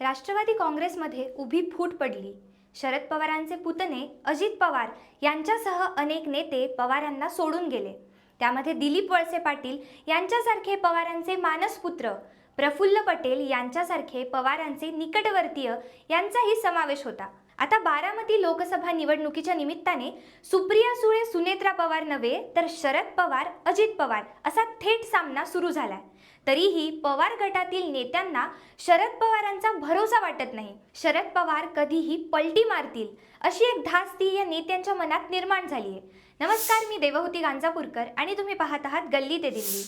राष्ट्रवादी काँग्रेसमध्ये उभी फूट पडली. शरद पवारांचे पुतणे अजित पवार यांच्यासह अनेक नेते पवारांना सोडून गेले. त्यामध्ये दिलीप वळसे पाटील यांच्यासारखे पवारांचे मानसपुत्र प्रफुल्ल पटेल यांच्यासारखे पवारांचे निकटवर्तीय यांचाही समावेश होता. आता बारामती लोकसभा निवडणुकीच्या निमित्ताने सुप्रिया सुळे सुनेत्रा पवार नव्हे तर शरद पवार अजित पवार असा थेट सामना सुरू झालाय. तरीही पवार गटातील नेत्यांना शरद पवारांचा भरोसा वाटत नाही. शरद पवार कधीही पलटी मारतील अशी एक धास्ती या नेत्यांच्या मनात निर्माण झाली आहे नमस्कार मी देवहूती गांजापूरकर आणि तुम्ही पाहत आहात गल्ली ते दिल्ली.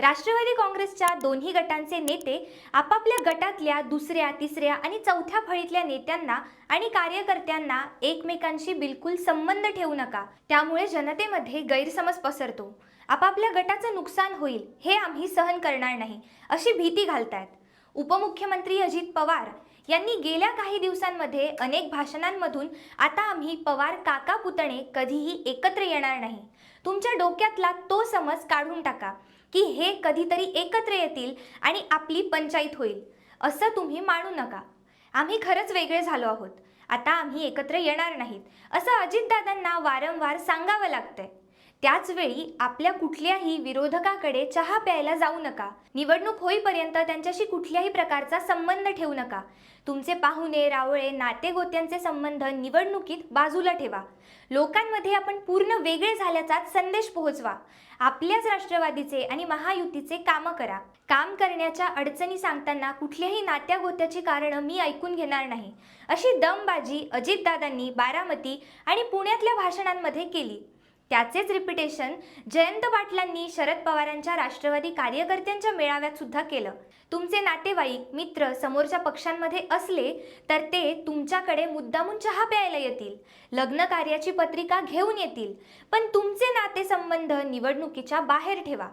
राष्ट्रवादी काँग्रेसच्या दोन्ही गटांचे नेते आपापल्या गटातल्या दुसऱ्या तिसऱ्या आणि चौथ्या फळीतल्या नेत्यांना आणि कार्यकर्त्यांना एकमेकांशी बिलकुल संबंध ठेवू नका. त्यामुळे जनतेमध्ये गैरसमज पसरतो. आपापल्या गटाचं नुकसान होईल हे आम्ही सहन करणार नाही अशी भीती घालतायत. उपमुख्यमंत्री अजित पवार यांनी गेल्या काही दिवसांमध्ये अनेक भाषणांमधून आता आम्ही पवार काका पुतणे कधीही एकत्र येणार नाही. तुमच्या डोक्यातला तो समज काढून टाका की हे कधीतरी एकत्र येतील आणि आपली पंचायत होईल. असं तुम्ही मानू नका. आम्ही खरंच वेगळे झालो आहोत. आता आम्ही एकत्र येणार नाहीत. असं अजितदादांना वारंवार सांगावं लागतंय. त्याचवेळी आपल्या कुठल्याही विरोधकाकडे चहा प्यायला जाऊ नका. निवडणूक होईपर्यंत त्यांच्याशी कुठल्याही प्रकारचा संबंध ठेवू नका. तुमचे पाहुणे रावळे नातेगोत्यांचे संबंध निवडणुकीत बाजूला ठेवा. लोकांमध्ये आपण पूर्ण वेगळे झाल्याचा संदेश पोहोचवा. आपल्याच राष्ट्रवादीचे आणि महायुतीचे कामं करा. काम करण्याच्या अडचणी सांगताना कुठल्याही नात्यागोत्याची कारणं मी ऐकून घेणार नाही. अशी दमबाजी अजितदादांनी बारामती आणि पुण्यातल्या भाषणांमध्ये केली. त्याचेच रिपिटेशन जयंत पाटलांनी शरद पवारांच्या राष्ट्रवादी कार्यकर्त्यांच्या मेळाव्यात सुद्धा केलं. तुमचे नातेवाईक मित्र समोरच्या पक्षांमध्ये असले तर ते तुमच्याकडे मुद्दामून चहा प्यायला येतील लग्न कार्याची पत्रिका घेऊन येतील. पण तुमचे नातेसंबंध निवडणुकीच्या बाहेर ठेवा.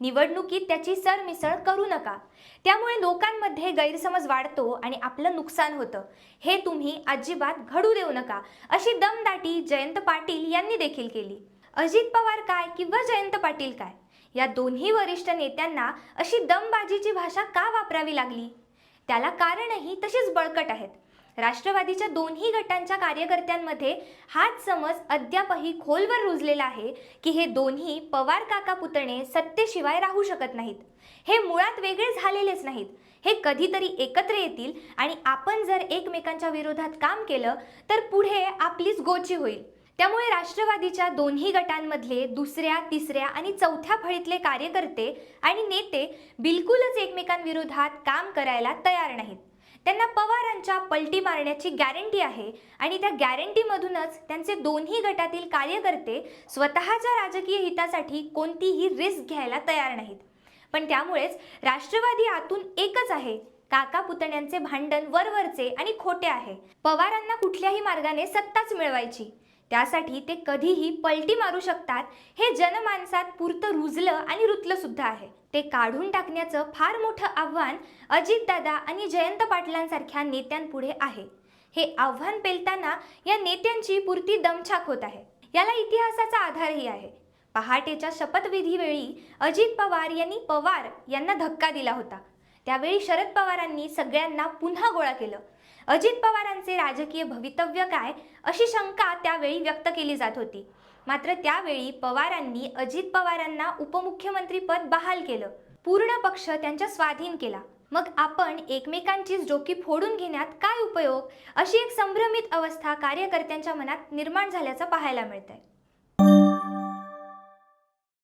निवडणुकीत त्याची सरमिसळ करू नका. त्यामुळे लोकांमध्ये गैरसमज वाढतो आणि आपलं नुकसान होतं. हे तुम्ही अजिबात घडू देऊ नका अशी दमदाटी जयंत पाटील यांनी देखील केली. अजित पवार काय किंवा जयंत पाटील काय? या दोन्ही वरिष्ठ नेत्यांना अशी दमबाजीची भाषा का वापरावी लागली? त्याला कारणही तशीच बळकट आहेत. राष्ट्रवादीच्या दोन्ही गटांच्या कार्यकर्त्यांमध्ये हाच समज अद्यापही खोलवर रुजलेला आहे की हे दोन्ही पवार काका पुतणे सत्तेशिवाय राहू शकत नाहीत. हे मुळात वेगळे झालेलेच नाहीत. हे कधीतरी एकत्र येतील आणि आपण जर एकमेकांच्या विरोधात काम केलं तर पुढे आपलीच गोची होईल. त्यामुळे राष्ट्रवादीच्या दोन्ही गटांमधले दुसऱ्या तिसऱ्या आणि चौथ्या फळीतले कार्यकर्ते आणि नेते बिलकुलच एकमेकांविरोधात काम करायला तयार नाहीत. त्यांना पवारांच्या पलटी मारण्याची गॅरंटी आहे आणि त्या गॅरंटीमधूनच त्यांचे दोन्ही गटातील कार्यकर्ते स्वतःच्या राजकीय हितासाठी कोणतीही रिस्क घ्यायला तयार नाहीत. पण त्यामुळेच राष्ट्रवादी आतून एकच आहे काका पुतण्यांचे भांडण वरवरचे आणि खोटे आहे. पवारांना कुठल्याही मार्गाने सत्ताच मिळवायची. त्यासाठी ते कधीही पलटी मारू शकतात. हे जनमानसात पुरतं रुजलं आणि रुतलं सुद्धा आहे. ते काढून टाकण्याचं फार मोठं आव्हान अजितदादा आणि जयंत पाटलांसारख्या नेत्यांपुढे आहे. हे आव्हान पेलताना या नेत्यांची पुरती दमछाक होत आहे. याला इतिहासाचा आधारही आहे. पहाटेच्या शपथविधीवेळी अजित पवार यांनी पवार यांना धक्का दिला होता. त्यावेळी शरद पवारांनी सगळ्यांना पुन्हा गोळा केलं. अजित पवारांचे राजकीय भवितव्य काय अशी शंका त्यावेळी व्यक्त केली जात होती. मात्र त्यावेळी पवारांनी अजित पवारांना उपमुख्यमंत्रीपद बहाल केलं. पूर्ण पक्ष त्यांच्या स्वाधीन केला. मग आपण एकमेकांचीच डोकी फोडून घेण्यात काय उपयोग? अशी एक संभ्रमित अवस्था कार्यकर्त्यांच्या मनात निर्माण झाल्याचं पाहायला मिळतंय.